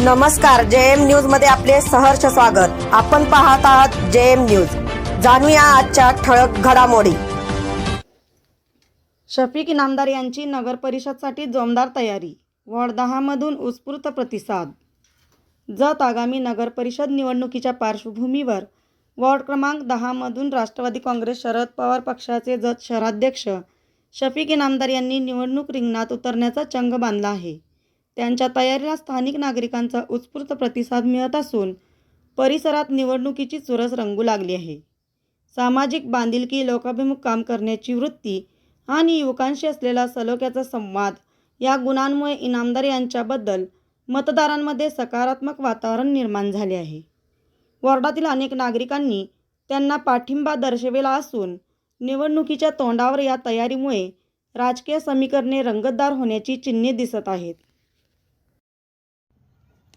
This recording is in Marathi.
नमस्कार जे एम न्यूजमध्ये आपले सहर्ष स्वागत. आपण पाहत आहात जे एम न्यूज. जाणूया आजच्या ठळक घडामोडी. शफीक इनामदार यांची नगर परिषदसाठी जोमदार तयारी. वॉर्ड दहामधून उत्स्फूर्त प्रतिसाद. जत आगामी नगर परिषद निवडणुकीच्या पार्श्वभूमीवर वॉर्ड क्रमांक दहामधून राष्ट्रवादी काँग्रेस शरद पवार पक्षाचे जत शहराध्यक्ष शफीक इनामदार यांनी निवडणूक रिंगणात उतरण्याचा चंग बांधला आहे. त्यांच्या तयारीला स्थानिक नागरिकांचा उत्स्फूर्त प्रतिसाद मिळत असून परिसरात निवडणुकीची चुरस रंगू लागली आहे. सामाजिक बांधिलकी लोकाभिमुख काम करण्याची वृत्ती आणि युवकांशी असलेला सलोख्याचा संवाद या गुणांमुळे इनामदार यांच्याबद्दल मतदारांमध्ये सकारात्मक वातावरण निर्माण झाले आहे. वॉर्डातील अनेक नागरिकांनी त्यांना पाठिंबा दर्शविला असून निवडणुकीच्या तोंडावर या तयारीमुळे राजकीय समीकरणे रंगतदार होण्याची चिन्हे दिसत आहेत.